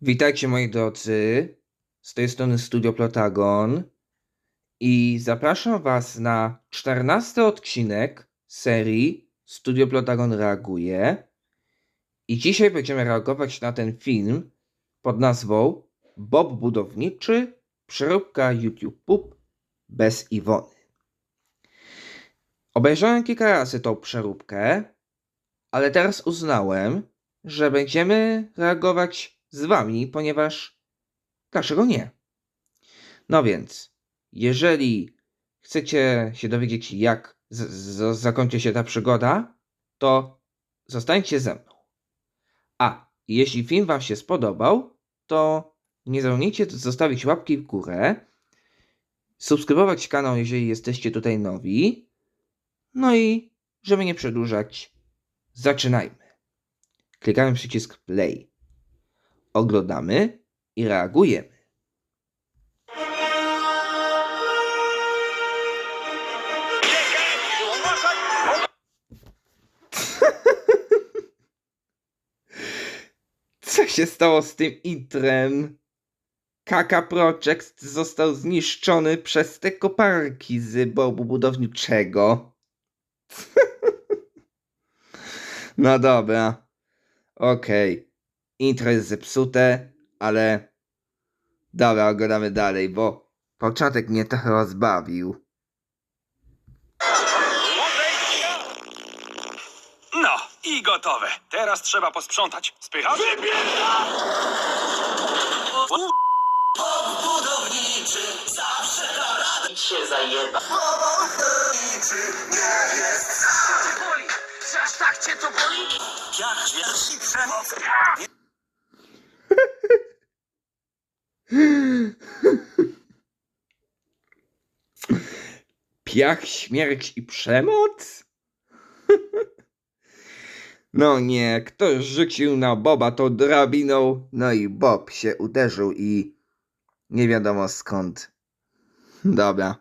Witajcie moi drodzy, z tej strony Studio Plotagon i zapraszam Was na czternasty odcinek serii Studio Plotagon reaguje i dzisiaj będziemy reagować na ten film pod nazwą Bob Budowniczy, przeróbka YouTube Pub bez Iwony. Obejrzałem kilka razy tą przeróbkę, ale teraz uznałem, że będziemy reagować z wami, ponieważ dlaczego nie? No więc, jeżeli chcecie się dowiedzieć, jak zakończy się ta przygoda, to zostańcie ze mną. A jeśli film wam się spodobał, to nie zapomnijcie zostawić łapki w górę, subskrybować kanał, jeżeli jesteście tutaj nowi. No i żeby nie przedłużać, zaczynajmy. Klikamy przycisk play. Oglądamy i reagujemy. Co się stało z tym intrem? Kaka Project został zniszczony przez te koparki z bobu budowniczego. no dobra. Okej. Intro jest zepsute, ale... Dobra, oglądamy dalej, bo początek mnie trochę rozbawił. No i gotowe. Teraz trzeba posprzątać. Spychamy? się zajeba. Boli! Czy aż tak cię to boli? Jak przemoc. Piach, śmierć i przemoc? no nie, ktoś rzucił na Boba tą drabiną, no i Bob się uderzył i nie wiadomo skąd. Dobra.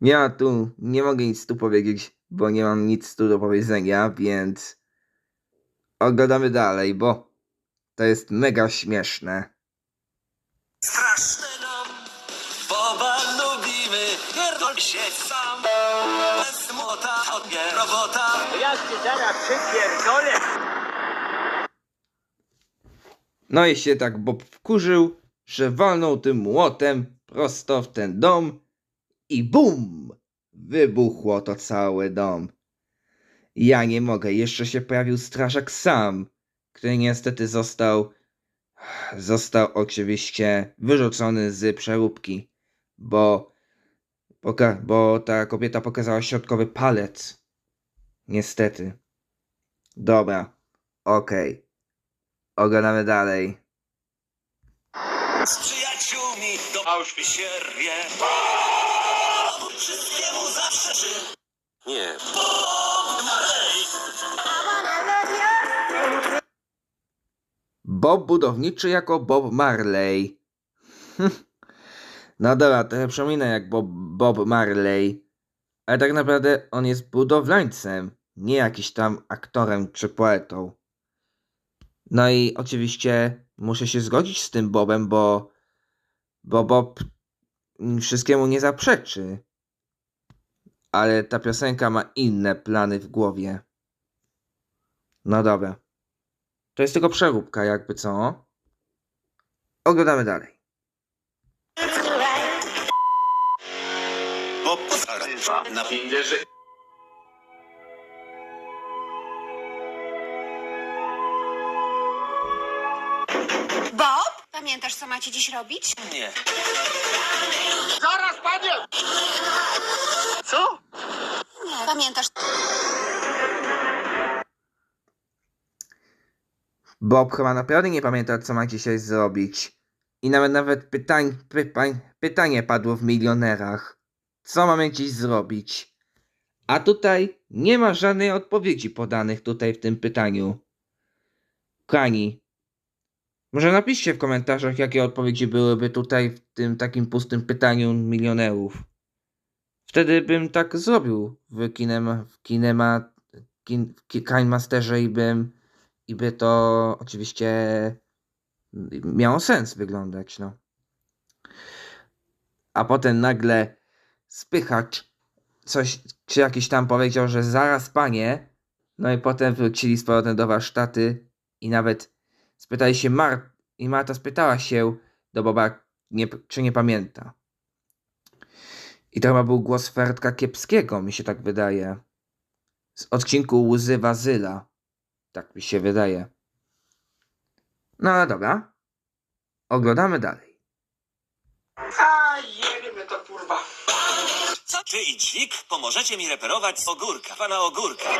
Ja tu nie mogę nic tu powiedzieć, bo nie mam nic tu do powiedzenia, więc oglądamy dalej, bo to jest mega śmieszne. Zaraz przypierdolę. No i się tak Bob wkurzył, że walnął tym młotem prosto w ten dom i bum! Wybuchło to cały dom. Ja nie mogę, jeszcze się pojawił strażak sam, który niestety został został oczywiście wyrzucony z przeróbki, bo bo ta kobieta pokazała środkowy palec. Niestety. Dobra. Okej. Oglądamy dalej. Z przyjaciółmi do Auschwitz się rwie. Wszystkiemu zawsze ży. Nie. Bob Marley. Bob budowniczy jako Bob Marley. no dobra, trochę przypomina jak Bob, Bob Marley. Ale tak naprawdę on jest budowlańcem, nie jakiś tam aktorem czy poetą. No i oczywiście muszę się zgodzić z tym Bobem, bo, bo Bob wszystkiemu nie zaprzeczy. Ale ta piosenka ma inne plany w głowie. No dobra. To jest tylko przeróbka, jakby co. Oglądamy dalej. Bob na winderze. Macie dziś robić? Nie. Zaraz, panie! Co? Nie. Pamiętasz? Bob chyba naprawdę nie pamięta, co ma dzisiaj zrobić. I nawet nawet pytań, pytań, pytanie padło w milionerach. Co mamy dziś zrobić? A tutaj nie ma żadnej odpowiedzi podanych tutaj w tym pytaniu. Kochani, może napiszcie w komentarzach, jakie odpowiedzi byłyby tutaj w tym takim pustym pytaniu milionerów. Wtedy bym tak zrobił w kinema, w kinema, kin, w Kinemasterze i bym i by to oczywiście Miało sens wyglądać, no. A potem nagle spychacz coś, czy jakiś tam powiedział, że zaraz panie. No i potem wrócili z powrotem do warsztaty i nawet spytali się Mar i Marta spytała się do Boba, nie, czy nie pamięta. I to chyba był głos Fertka Kiepskiego, mi się tak wydaje. Z odcinku Łzy Wazyla. Tak mi się wydaje. No ale dobra. Oglądamy dalej. A mnie to kurwa. Co? Czy i dźwig pomożecie mi reperować z ogórka, pana ogórka?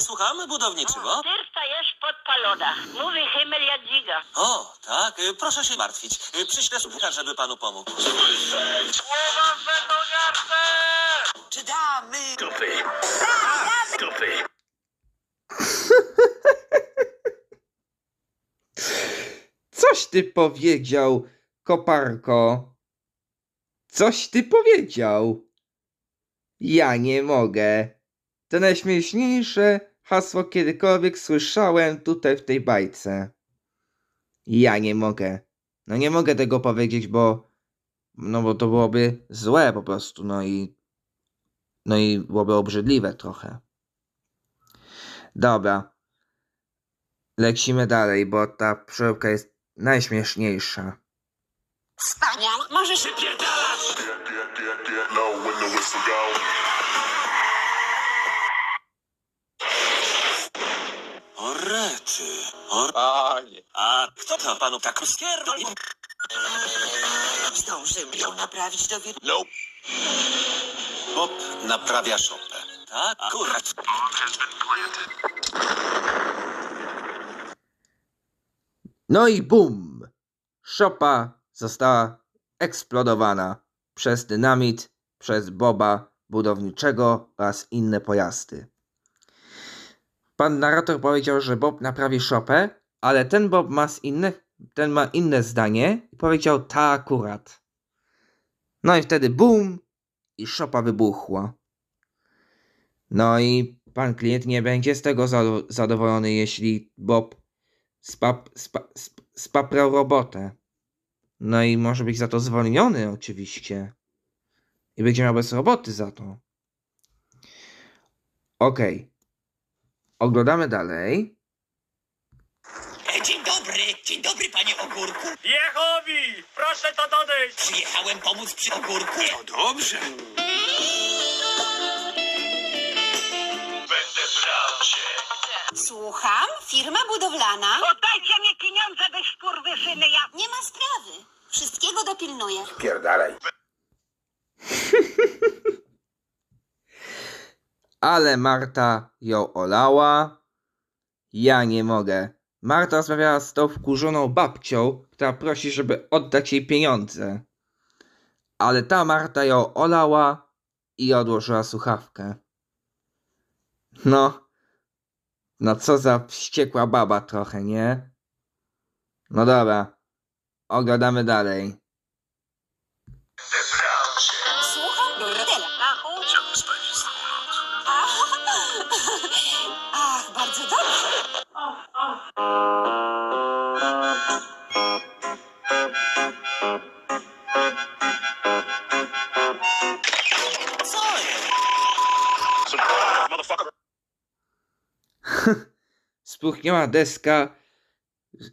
Słucham, budowniczywo? Ty stajesz podpalona. Mówi Himmel jak dziga. O, tak, y, proszę się martwić. Y, Przyślę słupka, żeby panu pomógł. Słowa w betoniarce! Czy damy? Dupy. Dupy. Coś ty powiedział, koparko. Coś ty powiedział. Ja nie mogę. To najśmieszniejsze hasło kiedykolwiek słyszałem tutaj w tej bajce. Ja nie mogę. No nie mogę tego powiedzieć, bo no bo to byłoby złe po prostu, no i no i byłoby obrzydliwe trochę. Dobra. Lecimy dalej, bo ta przeróbka jest najśmieszniejsza. Wspaniale. Możesz... Wypierdalasz! Get, O rety. O... Panie. A kto to panu tak skierdoli? Zdążymy ją naprawić do wir... Nope. Bob naprawia szopę. Tak, akurat. No i bum! Szopa została eksplodowana przez dynamit, przez Boba budowniczego oraz inne pojazdy. Pan narrator powiedział, że Bob naprawi szopę, ale ten Bob ma, innych, ten ma inne zdanie i powiedział ta akurat. No i wtedy bum! I szopa wybuchła. No i pan klient nie będzie z tego zado- zadowolony, jeśli Bob spap, spa, sp, spaprał robotę. No i może być za to zwolniony oczywiście. I będzie miał bez roboty za to. Okej. Oglądamy dalej. E, Dzień dobry, dzień dobry panie ogórku. Jehowi! Proszę to dodać! Przyjechałem pomóc przy ogórku. Dobrze. Będę brał cię. Słucham? Firma budowlana? Oddajcie mi pieniądze, wy skurwysyny, ja... Nie ma sprawy. Wszystkiego dopilnuję. Pierdalaj. Ale Marta ją olała. Ja nie mogę. Marta rozmawiała z tą wkurzoną babcią, która prosi, żeby oddać jej pieniądze. Ale ta Marta ją olała i odłożyła słuchawkę. No. No co za wściekła baba trochę, nie? No dobra. Oglądamy dalej. Spróchniała deska,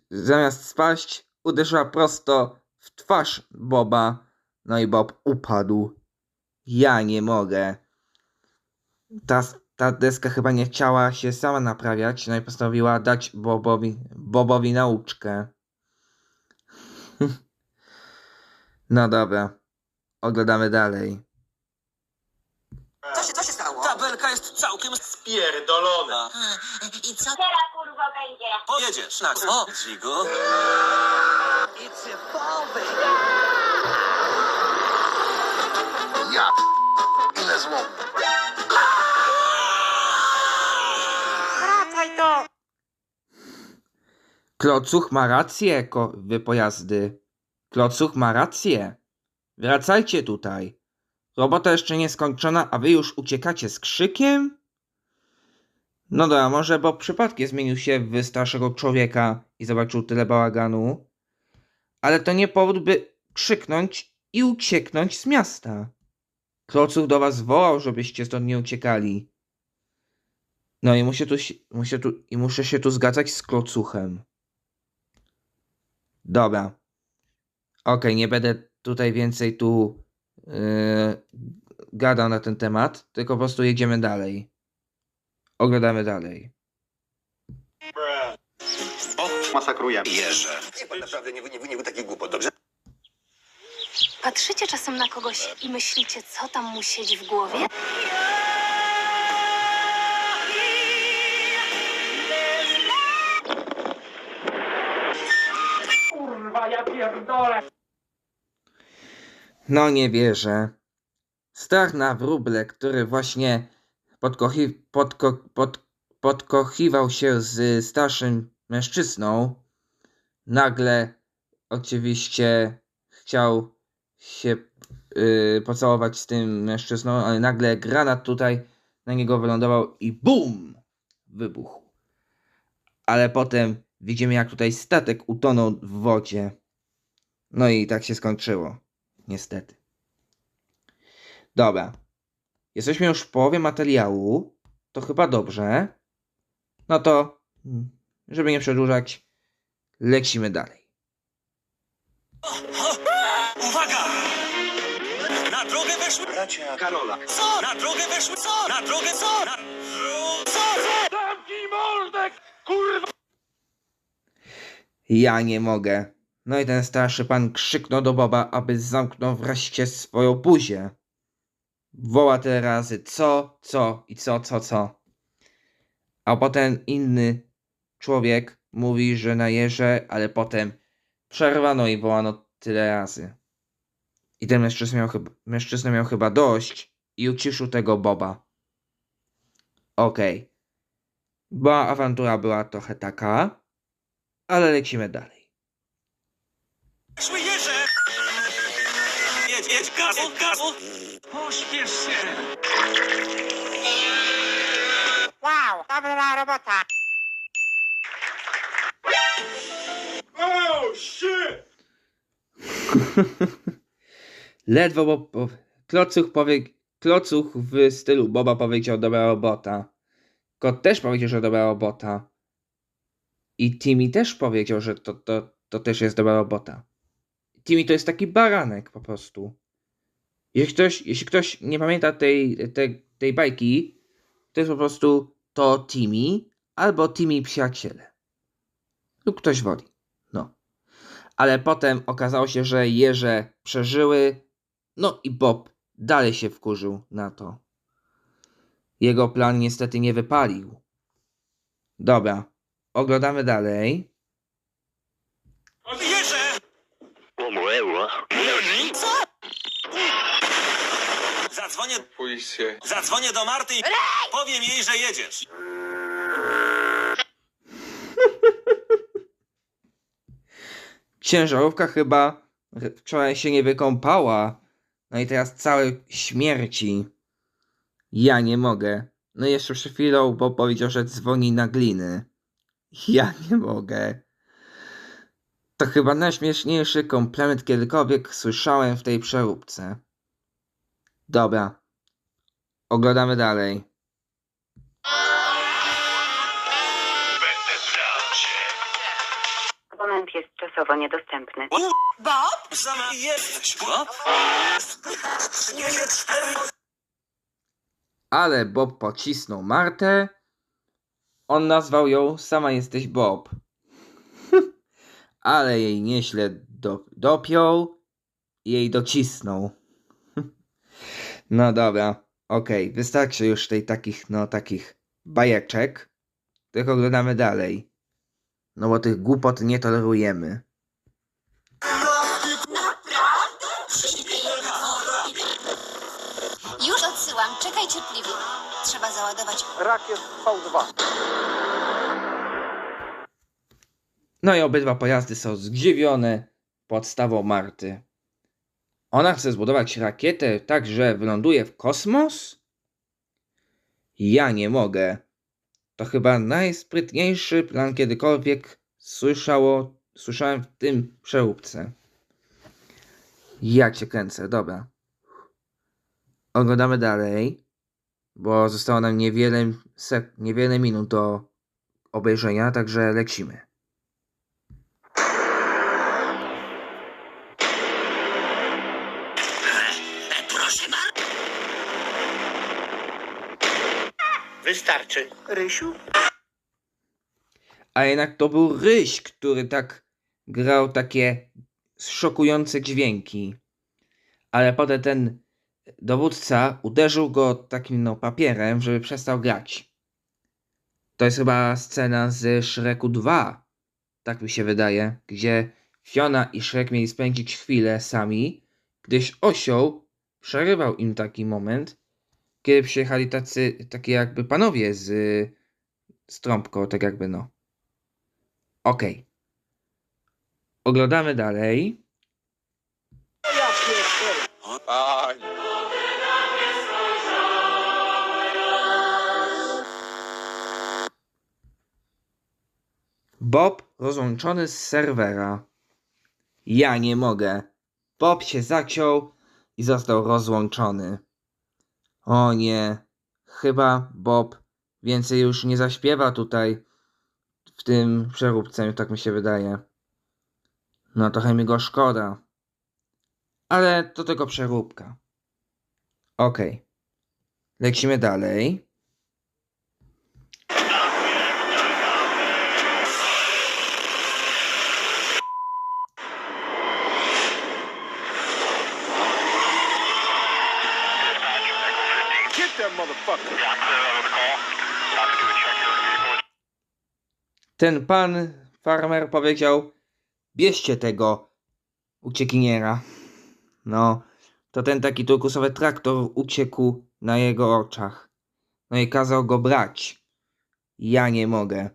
zamiast spaść, uderzyła prosto w twarz Boba. No i Bob upadł. Ja nie mogę. Ta, ta deska chyba nie chciała się sama naprawiać, no i postanowiła dać Bobowi, Bobowi nauczkę. No dobra. Oglądamy dalej. Co się, co się stało? Ta belka jest całkiem Pierdolona. I co? teraz kurwa będzie. Pojedziesz na co, Dzigu? Ja. Ile złom. Klocuch ma rację, ko- wy pojazdy. Klocuch ma rację. Wracajcie tutaj. Robota jeszcze nie skończona, a wy już uciekacie z krzykiem? No dobra, może Bob przypadkiem zmienił się w starszego człowieka i zobaczył tyle bałaganu. Ale to nie powód, by krzyknąć i ucieknąć z miasta. Klocuch do was wołał, żebyście stąd nie uciekali. No i muszę tu, muszę tu, i muszę się tu zgadzać z klocuchem. Dobra. Okej, nie będę tutaj więcej tu yy, gadał na ten temat, tylko po prostu jedziemy dalej. Oglądamy dalej. Masakrujemy. Jeże. Nie, pan naprawdę nie, nie, nie był taki głupot, dobrze? Patrzycie czasem na kogoś i myślicie, co tam mu siedzi w głowie? Kurwa, ja pierdolę. No nie wierzę. Strach na wróble, który właśnie podkochi, podko, pod, podkochiwał się z starszym mężczyzną, nagle oczywiście chciał się yy, pocałować z tym mężczyzną, ale nagle granat tutaj na niego wylądował i BUM! Wybuchł. Ale potem widzimy jak tutaj statek utonął w wodzie. No i tak się skończyło. Niestety. Dobra. Jesteśmy już w połowie materiału. To chyba dobrze. No to, żeby nie przedłużać, lecimy dalej. Uwaga! Na drogę weszły... Bracia Karola. Co? Na drogę weszły... Co? Na drogę co? Na... Co? Co? Zamknij mordek, kurwa. Ja nie mogę. No i ten starszy pan krzyknął do Boba, aby zamknął wreszcie swoją buzię. Woła tyle razy co, co i co, co, co. A potem inny człowiek mówi, że najeże, ale potem przerwano i wołano tyle razy. I ten mężczyzna miał chyba, mężczyzna miał chyba dość i uciszył tego Boba. Okej. Bo awantura była trochę taka, ale lecimy dalej. Szły jeże! Jedź, jedź, gazu, gazu! Pośpiesz się. Wow, dobra robota. Oh, shit. Ledwo bo, bo klocuch, powie, klocuch w stylu Boba powiedział dobra robota. Kot też powiedział, że dobra robota. I Timmy też powiedział, że to, to, to też jest dobra robota. Timmy to jest taki baranek po prostu. Jeśli ktoś, jeśli ktoś nie pamięta tej, tej, tej bajki, to jest po prostu to Timmy albo Timmy przyjaciele. Lub ktoś woli. No. Ale potem okazało się, że jeże przeżyły, no i Bob dalej się wkurzył na to. Jego plan niestety nie wypalił. Dobra, oglądamy dalej. Jeże! Co? Zadzwonię... Pójście. Zadzwonię do Marty i powiem jej, że jedziesz. Ciężarówka chyba wczoraj się nie wykąpała. No i teraz całe śmierci. Ja nie mogę. No i jeszcze przed chwilą, bo powiedział, że dzwoni na gliny. Ja nie mogę. To chyba najśmieszniejszy komplement kiedykolwiek słyszałem w tej przeróbce. Dobra. Oglądamy dalej. Abonent jest czasowo niedostępny. Bob? Sama jesteś, cztery... Ale Bob pocisnął Martę. On nazwał ją Sama jesteś Bob. Ale jej nieźle do, dopiął i jej docisnął. no dobra, okej, wystarczy już tej takich, no takich bajeczek. Tylko oglądamy dalej. No bo tych głupot nie tolerujemy. Już odsyłam, czekaj cierpliwie. Trzeba załadować Rakiet V2. No i obydwa pojazdy są zdziwione podstawą Marty. Ona chce zbudować rakietę tak, że wyląduje w kosmos? Ja nie mogę. To chyba najsprytniejszy plan kiedykolwiek słyszało, słyszałem w tym przeróbce. Ja cię kręcę, dobra. Oglądamy dalej, bo zostało nam niewiele, niewiele minut do obejrzenia, także lecimy. Wystarczy. Rysiu? A jednak to był Ryś, który tak grał takie szokujące dźwięki. Ale potem ten dowódca uderzył go takim no papierem, żeby przestał grać. To jest chyba scena z Shreku 2, tak mi się wydaje, gdzie Fiona i Shrek mieli spędzić chwilę sami, gdyż osioł przerywał im taki moment, kiedy przyjechali tacy, takie jakby panowie z, z trąbką, tak jakby no. Okej. Oglądamy dalej. Bob rozłączony z serwera. Ja nie mogę. Bob się zaciął i został rozłączony. O nie. Chyba Bob więcej już nie zaśpiewa tutaj w tym przeróbce, tak mi się wydaje. No trochę mi go szkoda. Ale to tylko przeróbka. Okej. Lecimy dalej. Ten pan farmer powiedział: Bierzcie tego uciekiniera. No, to ten taki turkusowy traktor uciekł na jego oczach. No i kazał go brać. Ja nie mogę.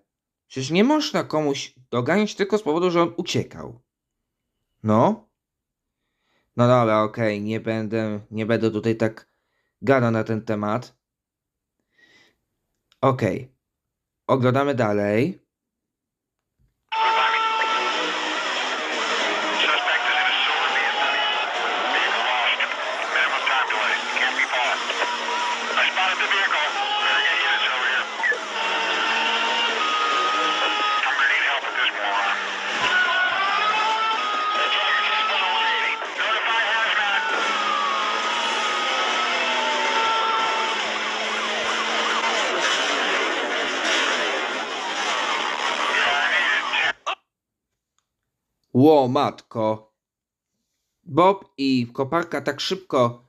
Przecież nie można komuś doganiać tylko z powodu, że on uciekał. No? No dobra, okej, nie będę, nie będę tutaj tak gadał na ten temat. Okej. Oglądamy dalej. Ło, matko. Bob i koparka tak szybko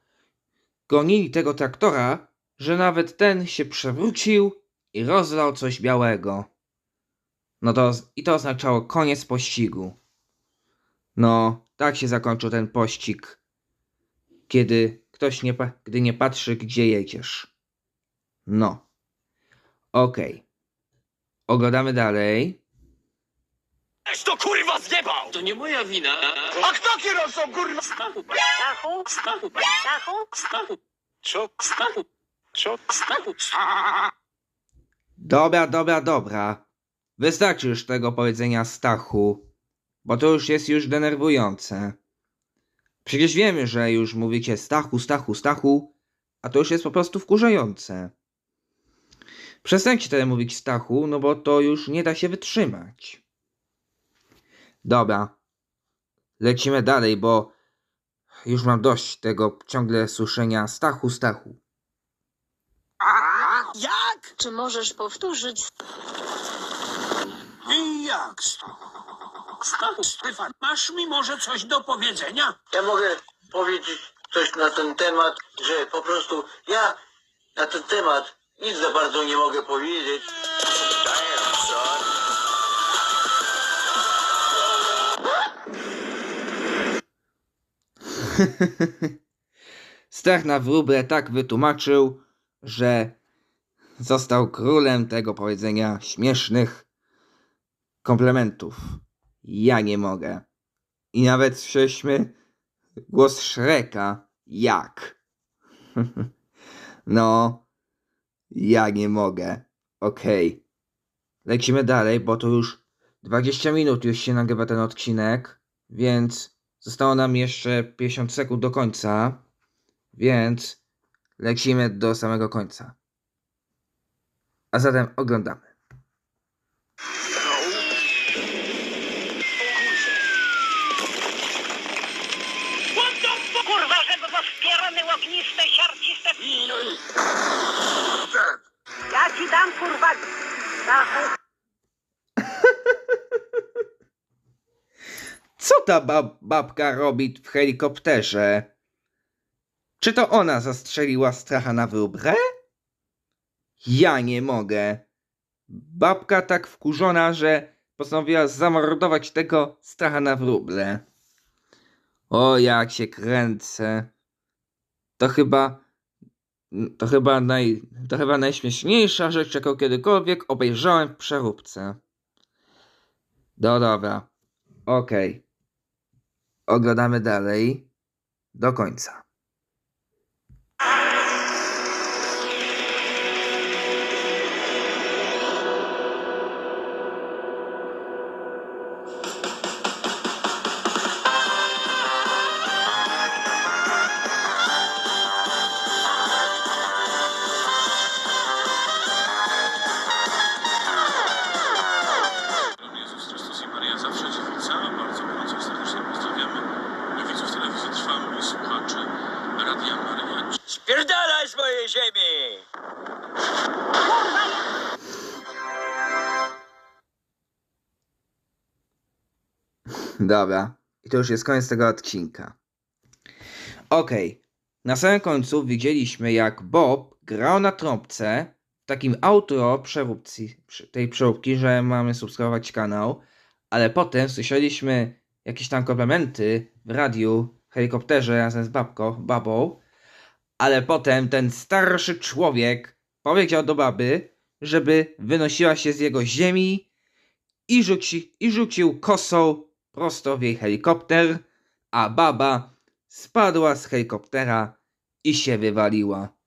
gonili tego traktora, że nawet ten się przewrócił i rozlał coś białego. No to i to oznaczało koniec pościgu. No, tak się zakończył ten pościg, kiedy ktoś nie, gdy nie patrzy, gdzie jedziesz. No. Okej. Oglądamy dalej. Aż to kurwa zjebał! To nie moja wina. A kto kierowcą, kurwa? Stachu, Stachu, Stachu, Stachu, Stachu, Co? Stachu, Co? Stachu. Dobra, dobra, dobra. Wystarczy już tego powiedzenia Stachu, bo to już jest już denerwujące. Przecież wiemy, że już mówicie Stachu, Stachu, Stachu, a to już jest po prostu wkurzające. Przestańcie tyle mówić Stachu, no bo to już nie da się wytrzymać. Dobra. Lecimy dalej, bo już mam dość tego ciągle słyszenia Stachu, Stachu. Jak? Czy możesz powtórzyć? I jak? Stachu. Stefan, masz mi może coś do powiedzenia? Ja mogę powiedzieć coś na ten temat, że po prostu ja na ten temat nic za bardzo nie mogę powiedzieć. Stach na wróble tak wytłumaczył, że został królem tego powiedzenia śmiesznych komplementów. Ja nie mogę. I nawet słyszeliśmy głos Szreka. Jak? no, ja nie mogę. Okej. Lecimy dalej, bo to już 20 minut już się nagrywa ten odcinek, więc zostało nam jeszcze 50 sekund do końca, więc lecimy do samego końca. A zatem oglądamy. Kurwa, żeby go spierony, ogniste, siarciste... Ja ci dam, kurwa, dachu. Co ta bab babka robi w helikopterze? Czy to ona zastrzeliła stracha na wróble? Ja nie mogę. Babka tak wkurzona, że postanowiła zamordować tego stracha na wróble. O, jak się kręcę. To chyba. To chyba, naj, to chyba najśmieszniejsza rzecz, jaką kiedykolwiek obejrzałem w przeróbce. No dobra. Okej. Oglądamy dalej. Do końca. Dobra. I to już jest koniec tego odcinka. Okej. Na samym końcu widzieliśmy, jak Bob grał na trąbce w takim outro przeróbcji, przy- tej przeróbki, że mamy subskrybować kanał, ale potem słyszeliśmy jakieś tam komplementy w radiu, helikopterze razem z babką, babą, ale potem ten starszy człowiek powiedział do baby, żeby wynosiła się z jego ziemi i, rzuci, i rzucił kosą prosto w jej helikopter, a baba spadła z helikoptera i się wywaliła.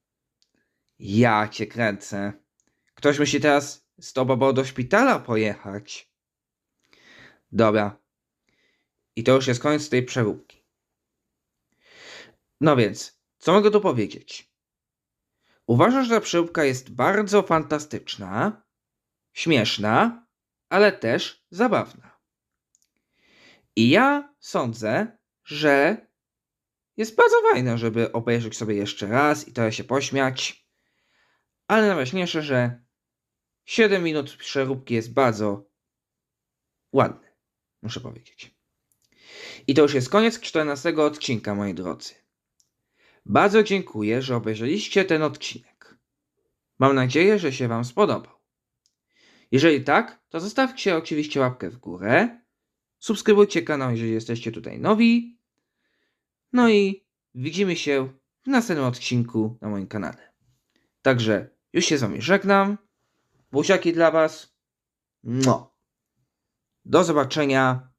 Ja cię kręcę. Ktoś musi teraz z tą babą do szpitala pojechać. Dobra. I to już jest koniec tej przeróbki. No więc, co mogę tu powiedzieć? Uważam, że ta przeróbka jest bardzo fantastyczna, śmieszna, ale też zabawna. I ja sądzę, że jest bardzo fajne, żeby obejrzeć sobie jeszcze raz i trochę się pośmiać. Ale najważniejsze, że 7 minut przeróbki jest bardzo ładny, muszę powiedzieć. I to już jest koniec 14 odcinka, moi drodzy. Bardzo dziękuję, że obejrzeliście ten odcinek. Mam nadzieję, że się Wam spodobał. Jeżeli tak, to zostawcie oczywiście łapkę w górę. Subskrybujcie kanał, jeżeli jesteście tutaj nowi. No i widzimy się w następnym odcinku na moim kanale. Także już się z Wami żegnam. Buziaki dla Was. No. Do zobaczenia.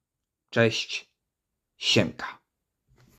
Cześć. Siemka.